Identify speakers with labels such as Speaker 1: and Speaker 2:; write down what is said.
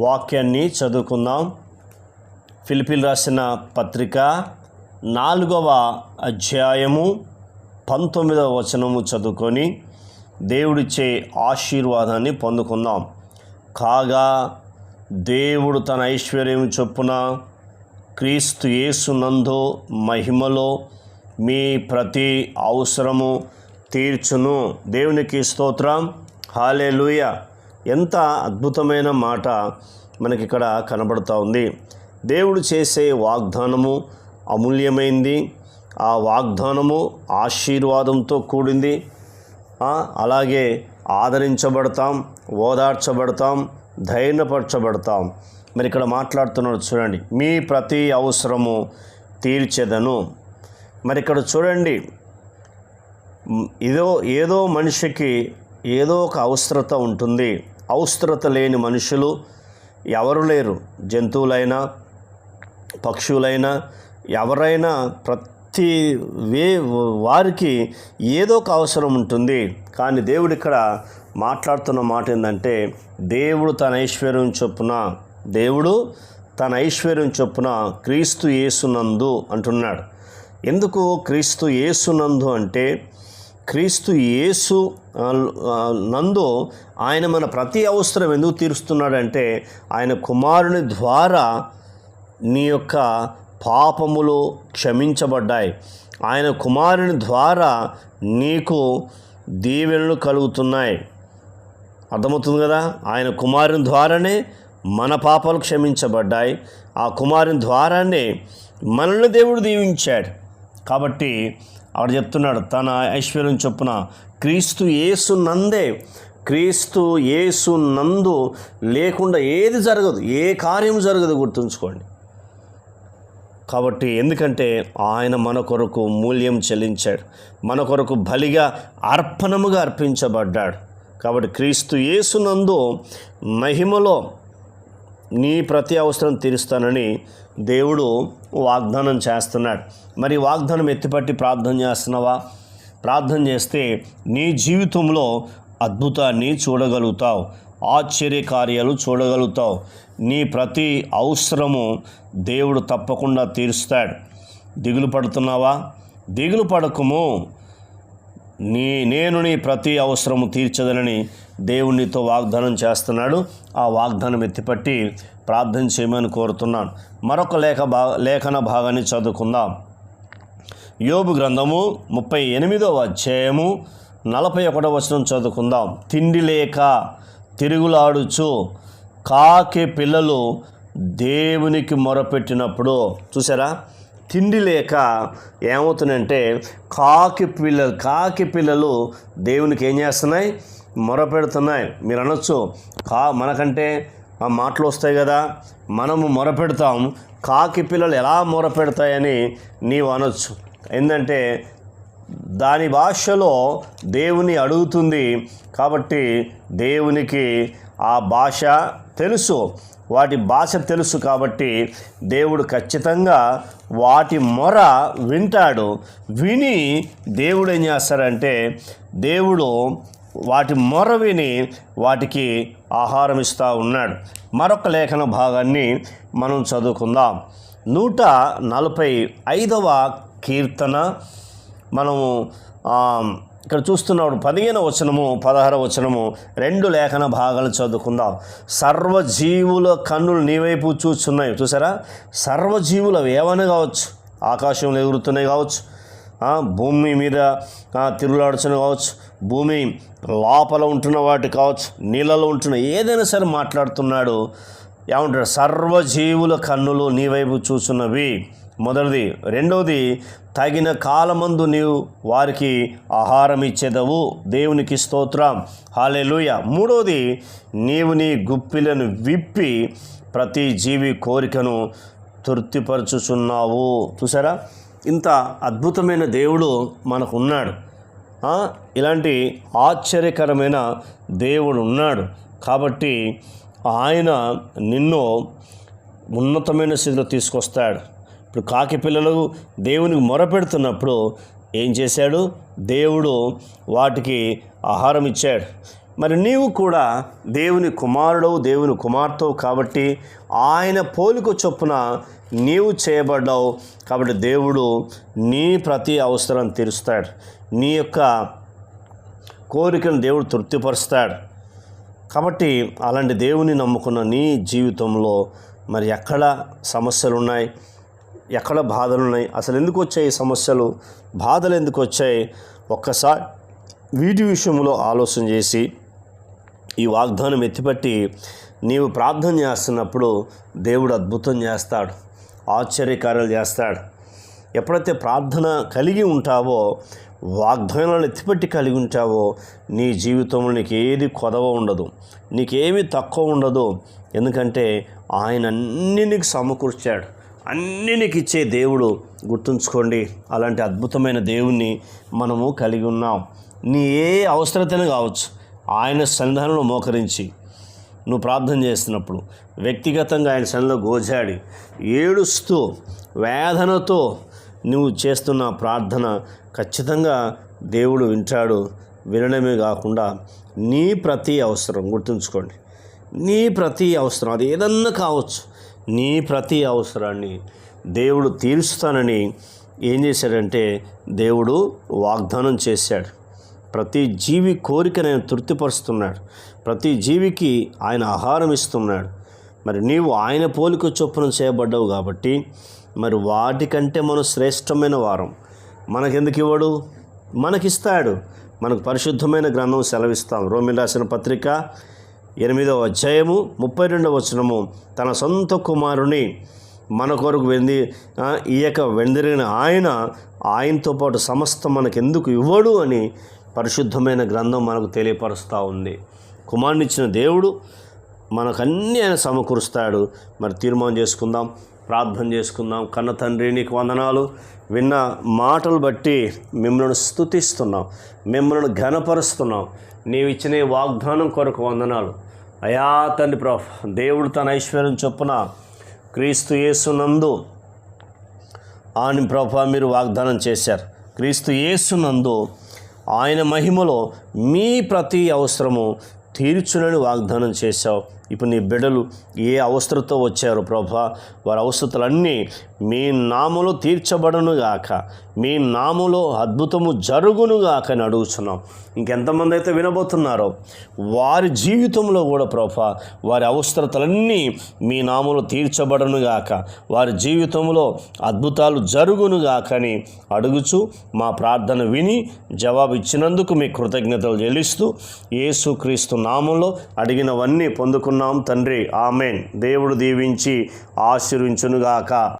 Speaker 1: వాక్యాన్ని చదువుకుందాం. ఫిలిపిల్ రాసిన పత్రిక నాలుగవ అధ్యాయము పంతొమ్మిదవ వచనము చదువుకొని దేవుడిచ్చే ఆశీర్వాదాన్ని పొందుకుందాం. కాగా దేవుడు తన ఐశ్వర్యం చొప్పున క్రీస్తు యేసునందు మహిమలో మీ ప్రతి అవసరము తీర్చును. దేవునికి స్తోత్రం. హాలేలుయ. ఎంత అద్భుతమైన మాట మనకి ఇక్కడ కనబడుతూ ఉంది. దేవుడు చేసే వాగ్దానము అమూల్యమైంది. ఆ వాగ్దానము ఆశీర్వాదంతో కూడింది. అలాగే ఆదరించబడతాం ఓదార్చబడతాం ధైర్యపరచబడతాం. మరి ఇక్కడ మాట్లాడుతున్నాడు చూడండి మీ ప్రతి అవసరము తీర్చెదను. మరి ఇక్కడ చూడండి ఏదో ఇదో ఏదో మనిషికి ఏదో ఒక అవసరత ఉంటుంది. అవసరత లేని మనుషులు ఎవరు లేరు. జంతువులైనా పక్షులైనా ఎవరైనా ప్రతి వే వారికి ఏదో ఒక అవసరం ఉంటుంది. కానీ దేవుడు ఇక్కడ మాట్లాడుతున్న మాట ఏంటంటే దేవుడు తన ఐశ్వర్యం చొప్పున దేవుడు తన ఐశ్వర్యం చొప్పున క్రీస్తు యేసునందు అంటున్నాడు. ఎందుకు క్రీస్తు యేసునందు అంటే క్రీస్తు యేసు నందు ఆయన మన ప్రతి అవసరం ఎందుకు తీరుస్తున్నాడంటే ఆయన కుమారుని ద్వారా నీ యొక్క పాపములు క్షమించబడ్డాయి. ఆయన కుమారుని ద్వారా నీకు దీవెనలు కలుగుతున్నాయి. అర్థమవుతుంది కదా? ఆయన కుమారుని ద్వారానే మన పాపాలు క్షమించబడ్డాయి. ఆ కుమారుని ద్వారానే మనల్ని దేవుడు దీవించాడు. కాబట్టి ఆవిడ చెప్తున్నాడు తన ఐశ్వర్యం చొప్పున క్రీస్తు యేసు నందే క్రీస్తు యేసు నందు లేకుండా ఏది జరగదు ఏ కార్యం జరగదు గుర్తుంచుకోండి. కాబట్టి ఎందుకంటే ఆయన మన కొరకు మూల్యం చెల్లించాడు మన కొరకు బలిగా అర్పణముగా అర్పించబడ్డాడు. కాబట్టి క్రీస్తు యేసునందు మహిమలో నీ ప్రతి అవసరం తీరుస్తానని దేవుడు వాగ్దానం చేస్తున్నాడు. మరి వాగ్దానం ఎత్తిపట్టి ప్రార్థన చేస్తున్నావా? ప్రార్థన చేస్తే నీ జీవితంలో అద్భుతాన్ని చూడగలుగుతావు. ఆశ్చర్య కార్యాలు చూడగలుగుతావు. నీ ప్రతి అవసరము దేవుడు తప్పకుండా తీరుస్తాడు. దిగులు పడుతున్నావా? దిగులు పడకము. నీ నేను నీ ప్రతి అవసరము తీర్చదనని దేవునితో వాగ్దానం చేస్తున్నాడు. ఆ వాగ్దానం ఎత్తిపట్టి ప్రార్థన చేయమని కోరుతున్నాను. మరొక లేఖ భా లేఖన భాగాన్ని చదువుకుందాం. యోబు గ్రంథము ముప్పై ఎనిమిదవ అధ్యాయము నలభై ఒకటవ వచనం చదువుకుందాం. తిండి లేక తిరుగులాడుచు కాకి పిల్లలు దేవునికి మొరపెట్టినప్పుడు చూసారా? తిండి లేక ఏమవుతుందంటే కాకి పిల్లలు కాకి పిల్లలు దేవునికి ఏం చేస్తున్నాయి? మొరపెడుతున్నాయి. మీరు అనొచ్చు కా మనకంటే ఆ మాటలు వస్తాయి కదా మనము మొరపెడతాం కాకి పిల్లలు ఎలా మొరపెడతాయని నీవు అనొచ్చు. ఏంటంటే దాని భాషలో దేవుని అడుగుతుంది కాబట్టి దేవునికి ఆ భాష తెలుసు వాటి భాష తెలుసు కాబట్టి దేవుడు ఖచ్చితంగా వాటి మొర వింటాడు. విని దేవుడు ఏం చేస్తాడంటే దేవుడు వాటి మొర విని వాటికి ఆహారం ఇస్తూ ఉన్నాడు. మరొక లేఖన భాగాన్ని మనం చదువుకుందాం. నూట నలభై ఐదవ కీర్తన మనము ఇక్కడ చూస్తున్నాడు పదిహేను వచనము పదహార వచనము రెండు లేఖన భాగాలు చదువుకుందాం. సర్వజీవుల కన్నులు నీ వైపు చూస్తున్నాయి. చూసారా? సర్వజీవులు అవి కావచ్చు? ఆకాశంలో ఎగురుతున్నాయి కావచ్చు. భూమి మీద ఆ, కావచ్చు భూమి లోపల ఉంటున్న వాటి కావచ్చు నీళ్ళలో ఉంటున్న ఏదైనా సరే మాట్లాడుతున్నాడు. ఏమంటాడు? సర్వజీవుల కన్నులు నీ వైపు చూస్తున్నవి మొదటిది. రెండవది తగిన కాలమందు నీవు వారికి ఆహారం ఇచ్చేదవు. దేవునికి స్తోత్రం. హాలేలుయ మూడవది నీవు నీ గుప్పిలను విప్పి ప్రతి జీవి కోరికను తృప్తిపరచుచున్నావు. చూసారా ఇంత అద్భుతమైన దేవుడు మనకు ఉన్నాడు ఇలాంటి ఆశ్చర్యకరమైన దేవుడు ఉన్నాడు కాబట్టి ఆయన నిన్ను ఉన్నతమైన స్థితిలో తీసుకొస్తాడు. ఇప్పుడు కాకి పిల్లలు దేవునికి మొరపెడుతున్నప్పుడు ఏం చేశాడు? దేవుడు వాటికి ఆహారం ఇచ్చాడు. మరి నీవు కూడా దేవుని కుమారుడు దేవుని కుమార్తెవు కాబట్టి ఆయన పోలిక చొప్పున నీవు చేయబడ్డావు కాబట్టి దేవుడు నీ ప్రతి అవసరం తీరుస్తాడు. నీ యొక్క కోరికను దేవుడు తృప్తిపరుస్తాడు. కాబట్టి అలాంటి దేవుని నమ్ముకున్న నీ జీవితంలో మరి ఎక్కడ సమస్యలు ఉన్నాయి ఎక్కడ బాధలు ఉన్నాయి అసలు ఎందుకు వచ్చాయి సమస్యలు? బాధలు ఎందుకు వచ్చాయి? ఒక్కసారి వీటి విషయంలో ఆలోచన చేసి ఈ వాగ్దానం ఎత్తిపట్టి నీవు ప్రార్థన చేస్తున్నప్పుడు దేవుడు అద్భుతం చేస్తాడు ఆశ్చర్యకార్యాలు చేస్తాడు. ఎప్పుడైతే ప్రార్థన కలిగి ఉంటావో వాగ్దానాలు ఎత్తిపెట్టి కలిగి ఉంటావో నీ జీవితంలో నీకు ఏది కొదవ ఉండదు నీకేమీ తక్కువ ఉండదు. ఎందుకంటే ఆయన అన్ని నీకు సమకూర్చాడు అన్ని నీకు ఇచ్చే దేవుడు. గుర్తుంచుకోండి అలాంటి అద్భుతమైన దేవుణ్ణి మనము కలిగి ఉన్నాం. నీ ఏ అవసరతను కావచ్చు ఆయన సన్నిధానంలో మోకరించి నువ్వు ప్రార్థన చేస్తున్నప్పుడు వ్యక్తిగతంగా ఆయన సన్నిలో గోజాడి ఏడుస్తూ వేదనతో నువ్వు చేస్తున్న ప్రార్థన ఖచ్చితంగా దేవుడు వింటాడు వినడమే కాకుండా నీ ప్రతి అవసరం గుర్తుంచుకోండి. నీ ప్రతి అవసరం అది ఏదన్నా కావచ్చు నీ ప్రతి అవసరాన్ని దేవుడు తీరుస్తానని ఏం చేశాడంటే దేవుడు వాగ్దానం చేశాడు. ప్రతి జీవి కోరికనైనా తృప్తిపరుస్తున్నాడు. ప్రతి జీవికి ఆయన ఆహారం ఇస్తున్నాడు. మరి నీవు ఆయన పోలిక చొప్పున చేయబడ్డావు కాబట్టి మరి వాటికంటే మనం శ్రేష్టమైన వారం. మనకెందుకు ఇవ్వడు? మనకిస్తాడు. మనకు పరిశుద్ధమైన గ్రంథం సెలవిస్తాం. రోమిన్ రాసిన పత్రిక ఎనిమిదవ అధ్యాయము ముప్పై రెండవ వచనము. తన సొంత కుమారుని మన కొరకు వెంది ఈయక వెందిరిగిన ఆయన ఆయనతో పాటు సమస్తం మనకెందుకు ఇవ్వడు అని పరిశుద్ధమైన గ్రంథం మనకు తెలియపరుస్తూ ఉంది. కుమారునిచ్చిన దేవుడు మనకన్నీ ఆయన సమకూరుస్తాడు. మరి తీర్మానం చేసుకుందాం ప్రార్థన చేసుకుందాం. కన్న తండ్రి నీకు వందనాలు. విన్న మాటలు బట్టి మిమ్మల్ని స్తుతిస్తున్నాం. మిమ్మల్ని ఘనపరుస్తున్నాం. నీవు ఇచ్చిన వాగ్దానం కొరకు వందనాలు. అయా తండ్రి ప్రభ దేవుడు తన ఐశ్వర్యం చొప్పున క్రీస్తు యేసునందు ఆని ప్రభా మీరు వాగ్దానం చేశారు. క్రీస్తు యేసునందు ఆయన మహిమలో మీ ప్రతి అవసరము తీర్చునని వాగ్దానం చేశావు. ఇప్పుడు నీ బిడ్డలు ఏ అవసరతో వచ్చారు ప్రభా? వారి అవసరతలన్నీ మీ నామలో తీర్చబడనుగాక మీ నాములో అద్భుతము జరుగును గాక అని అడుగుతున్నాం ఇంకెంతమంది అయితే వినబోతున్నారో వారి జీవితంలో కూడా ప్రభా వారి అవసరతలన్నీ మీ నాములు తీర్చబడను గాక. వారి జీవితంలో అద్భుతాలు జరుగునుగాక అని అడుగుచు మా ప్రార్థన విని జవాబు ఇచ్చినందుకు మీ కృతజ్ఞతలు చెల్లిస్తూ యేసుక్రీస్తు నామంలో అడిగినవన్నీ పొందుకున్నాం తండ్రి. ఆమెన్. దేవుడు దీవించి ఆశీర్వించునుగాక